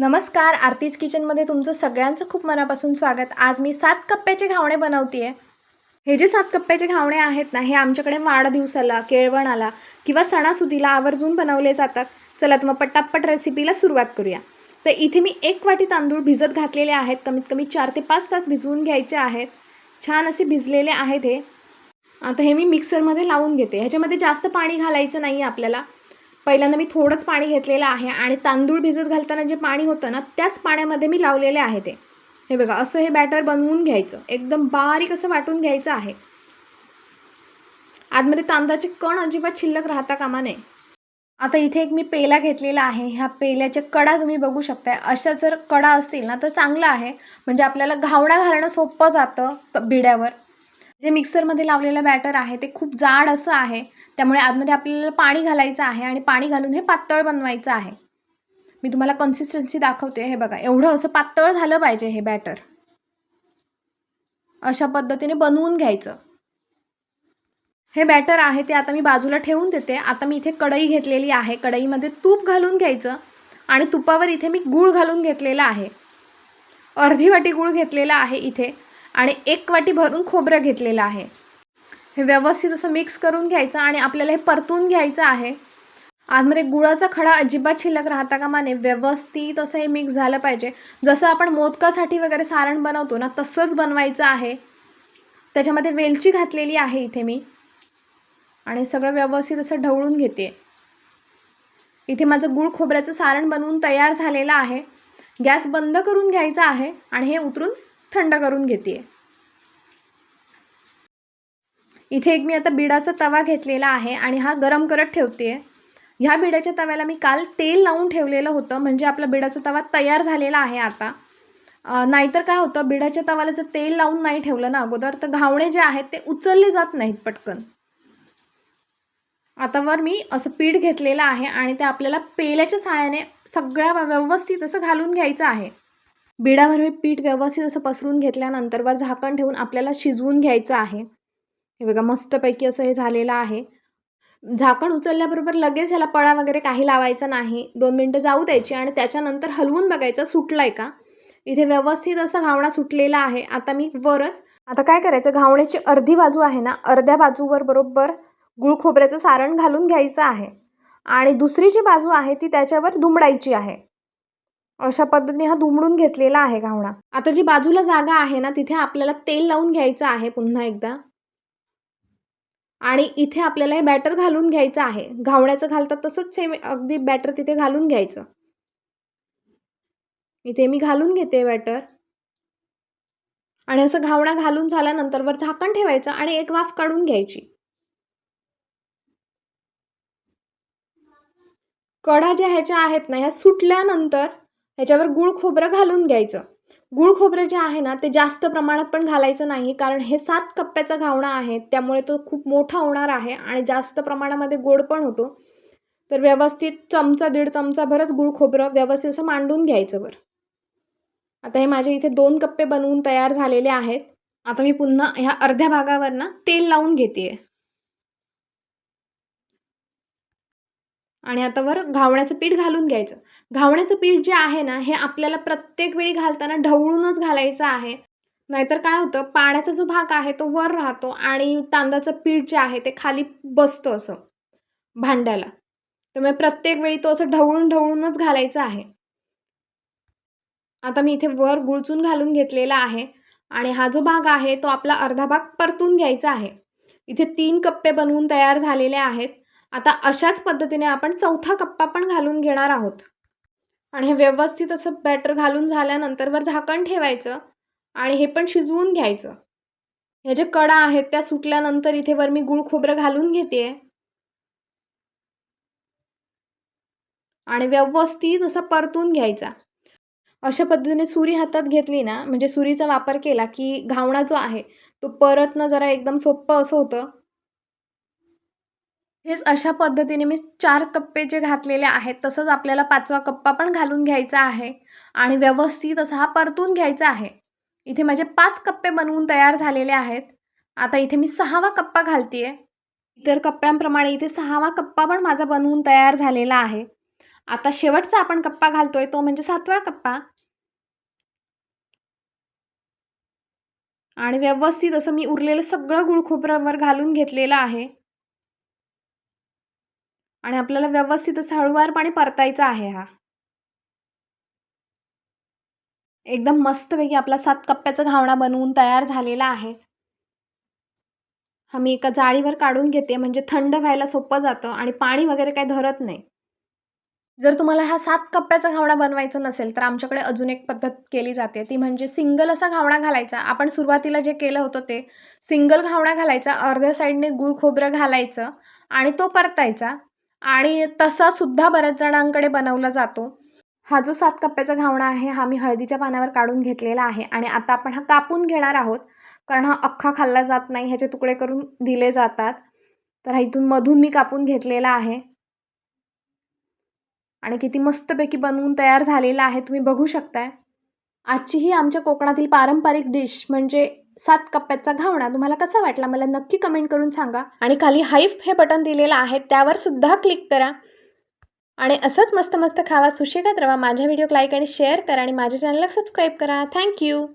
नमस्कार आरतीज किचनमध्ये तुमचं सगळ्यांचं खूप मनापासून स्वागत. आज मी सात कप्प्याचे घावणे बनवते आहे हे जे सात कप्प्याचे घावणे आहेत ना हे आमच्याकडे वाढदिवसाला केळवणाला किंवा सणासुदीला आवर्जून बनवले जातात. चला तर मग पटापट रेसिपीला सुरुवात करूया. तर इथे मी एक वाटी तांदूळ भिजत घातलेले आहेत. कमीत कमी चार ते पाच तास भिजवून घ्यायचे आहेत. छान असे भिजलेले आहेत हे. आता हे मी मिक्सरमध्ये लावून घेते. ह्याच्यामध्ये जास्त पाणी घालायचं नाही आहे आपल्याला. पहिल्यांदा मी थोडंच पाणी घेतलेलं आहे आणि तांदूळ भिजत घालताना जे पाणी होतं ना त्याच पाण्यामध्ये मी लावलेले आहे ते. हे बघा असं हे बॅटर बनवून घ्यायचं. एकदम बारीक असं वाटून घ्यायचं आहे. आतमध्ये तांदळाचे कण अजिबात शिल्लक राहता कामा नये. आता इथे एक मी पेला घेतलेला आहे. ह्या पेल्याच्या कडा तुम्ही बघू शकताय. अशा जर कडा असतील ना तर चांगलं आहे. म्हणजे आपल्याला घावणा घालणं सोपं जातं बिड्यावर. जे मिक्सरमध्ये लावलेलं बॅटर आहे ते खूप जाड असं आहे त्यामुळे आतमध्ये आपल्याला पाणी घालायचं आहे आणि पाणी घालून हे पातळ बनवायचं आहे. मी तुम्हाला कन्सिस्टन्सी दाखवते हे बघा एवढं असं पातळ झालं पाहिजे हे बॅटर. अशा पद्धतीने बनवून घ्यायचं. हे बॅटर आहे ते आता मी बाजूला ठेवून देते. आता मी इथे कढई घेतलेली आहे कढईमध्ये तूप घालून घ्यायचं आणि तुपावर इथे मी गूळ घालून घेतलेला आहे. अर्धी वाटी गूळ घेतलेला आहे इथे. आणि एक वाटी भरून खोबरं घेतलेलं आहे. हे व्यवस्थित असं मिक्स करून घ्यायचं आणि आपल्याला हे परतून घ्यायचं आहे. आतमध्ये गुळाचा खडा अजिबात शिल्लक राहता का माने व्यवस्थित असं हे मिक्स झालं पाहिजे. जसं आपण मोदकासाठी वगैरे सारण बनवतो ना तसंच बनवायचं आहे. त्याच्यामध्ये वेलची घातलेली आहे इथे मी. आणि सगळं व्यवस्थित असं ढवळून घेते. इथे माझं गुळ खोबऱ्याचं सारण बनवून तयार झालेलं आहे. गॅस बंद करून घ्यायचा आहे आणि हे उतरून थंड करून घेते इथे एक मी आता बिडाचा तवा घेतलेला आहे आणि हा गरम करत ठेवते ह्या बिडाच्या तव्याला मी काल तेल लावून ठेवलेलं होतं म्हणजे आपला बिडाचा तवा तयार झालेला आहे आता. नाहीतर काय होतं बिडाच्या तवाला जर तेल लावून नाही ठेवलं ना अगोदर तर घावणे जे आहेत ते उचलले जात नाहीत पटकन. आता वर मी असं पीठ घेतलेलं आहे आणि ते आपल्याला पेल्याच्या सहाय्याने सगळ्या व्यवस्थित असं घालून घ्यायचं आहे. बिडावर पीठ व्यवस्थित असं पसरून घेतल्यानंतर वर झाकण ठेवून आपल्याला शिजवून घ्यायचं आहे. हे बघा मस्तपैकी असं हे झालेलं आहे. झाकण उचलल्याबरोबर लगेच ह्याला पळा वगैरे काही लावायचा नाही. दोन मिनटं जाऊ द्यायची आणि त्याच्यानंतर हलवून बघायचं सुटला आहे का? इथे व्यवस्थित असा घावणा सुटलेला आहे. आता मी वरच आता काय करायचं? घावण्याची अर्धी बाजू आहे ना अर्ध्या बाजूवर बरोबर गुळ खोबऱ्याचं सारण घालून घ्यायचं आहे. आणि दुसरी जी बाजू आहे ती त्याच्यावर दुमडायची आहे. अशा पद्धतीने हा दुमडून घेतलेला आहे घावणा. आता जी बाजूला जागा आहे ना तिथे आपल्याला तेल लावून घ्यायचं आहे पुन्हा एकदा. आणि इथे आपल्याला हे बॅटर घालून घ्यायचं आहे. घावण्याचं घालतात तसंच सेम अगदी बॅटर तिथे घालून घ्यायचं. इथे मी घालून घेते बॅटर आणि असं घावणा घालून झाल्यानंतर वर झाकण ठेवायचं आणि एक वाफ काढून घ्यायची. कडा ज्या ह्याच्या आहेत ना ह्या सुटल्यानंतर ह्याच्यावर गुळ खोबरं घालून घ्यायचं. गुळ खोबरं जे आहे ना ते जास्त प्रमाणात पण घालायचं नाही कारण हे सात कप्प्याचा घावणा आहे त्यामुळे तो खूप मोठा होणार आहे आणि जास्त प्रमाणामध्ये गोड पण होतो. तर व्यवस्थित चमचा दीड चमचाभरच गुळ खोबरं व्यवस्थित असं मांडून घ्यायचं वर. आता हे माझे इथे दोन कप्पे बनवून तयार झालेले आहेत. आता मी पुन्हा ह्या अर्ध्या भागावर ना तेल लावून घेते आणि आता वर घावण्याचं पीठ घालून घ्यायचं. घावण्याचं पीठ जे आहे ना हे आपल्याला प्रत्येक वेळी घालताना ढवळूनच घालायचं आहे. नाहीतर काय होतं पाण्याचा जो भाग आहे तो वर राहतो आणि तांदळाचं पीठ जे आहे ते खाली बसतं असं भांड्याला. त्यामुळे प्रत्येक वेळी तो असं ढवळून ढवळूनच घालायचं आहे. आता मी इथे वर गुळचून घालून घेतलेला आहे आणि हा जो भाग आहे तो आपला अर्धा भाग परतून घ्यायचा आहे. इथे तीन कप्पे बनवून तयार झालेले आहेत. आता अशाच पद्धतीने आपण चौथा कप्पा पण घालून घेणार आहोत. आणि हे व्यवस्थित असं बॅटर घालून झाल्यानंतर वर झाकण ठेवायचं आणि हे पण शिजवून घ्यायचं. ह्या ज्या कडा आहेत त्या सुटल्यानंतर इथे वर मी गुळ खोबरं घालून घेते आणि व्यवस्थित असं परतून घ्यायचा. अशा पद्धतीने सुरी हातात घेतली ना म्हणजे सुरीचा वापर केला की घावणा जो आहे तो परतणं जरा एकदम सोपं असं होतं. हेच अशा पद्धतीने मी चार कप्पे जे घातलेले आहेत तसंच आपल्याला पाचवा कप्पा पण घालून घ्यायचा आहे आणि व्यवस्थित असा हा परतून घ्यायचा आहे. इथे माझे पाच कप्पे बनवून तयार झालेले आहेत. आता इथे मी सहावा कप्पा घालते इतर कप्प्यांप्रमाणे इथे सहावा कप्पा पण माझा बनवून तयार झालेला आहे. आता शेवटचा आपण कप्पा घालतोय तो म्हणजे सातवा कप्पा. आणि व्यवस्थित असं मी उरलेलं सगळं गुळखोबऱ्यावर घालून घेतलेलं आहे. आणि आपल्याला व्यवस्थित असं हळूवारपणे परतायचा आहे हा. एकदम मस्तपैकी आपला सात कप्प्याचा घावणा बनवून तयार झालेला आहे. हा मी एका जाळीवर काढून घेते म्हणजे थंड व्हायला सोपं जातं आणि पाणी वगैरे काही धरत नाही. जर तुम्हाला हा सात कप्प्याचा घावणा बनवायचा नसेल तर आमच्याकडे अजून एक पद्धत केली जाते. ती म्हणजे सिंगल असा घावणा घालायचा. आपण सुरुवातीला जे केलं होतं ते सिंगल घावणा घालायचा अर्ध्या साईडने गूळ खोबरं घालायचं आणि तो परतायचा. आणि तसा सुद्धा बऱ्याच जणांकडे बनवला जातो. हा जो सात कप्प्याचा घावणा आहे हा मी हळदीच्या पानावर काढून घेतलेला आहे आणि आता आपण हा कापून घेणार आहोत. कारण हा अख्खा खाल्ला जात नाही ह्याचे तुकडे करून दिले जातात. तर हा इथून मधून मी कापून घेतलेला आहे. आणि किती मस्तपैकी बनवून तयार झालेला आहे तुम्ही बघू शकताय. आजची ही आमच्या कोकणातील पारंपरिक डिश म्हणजे सात कप्प्याचा घावणा तुम्हाला कसा वाटला? मला नक्की कमेंट करून सांगा. आणि खाली हाईफ हे बटन दिलेलं आहे त्यावर सुद्धा क्लिक करा. आणि असंच मस्त मस्त खावा सुशेगात रवा. माझ्या व्हिडिओ लाईक आणि शेअर करा आणि माझ्या चॅनलला सबस्क्राईब करा. थँक्यू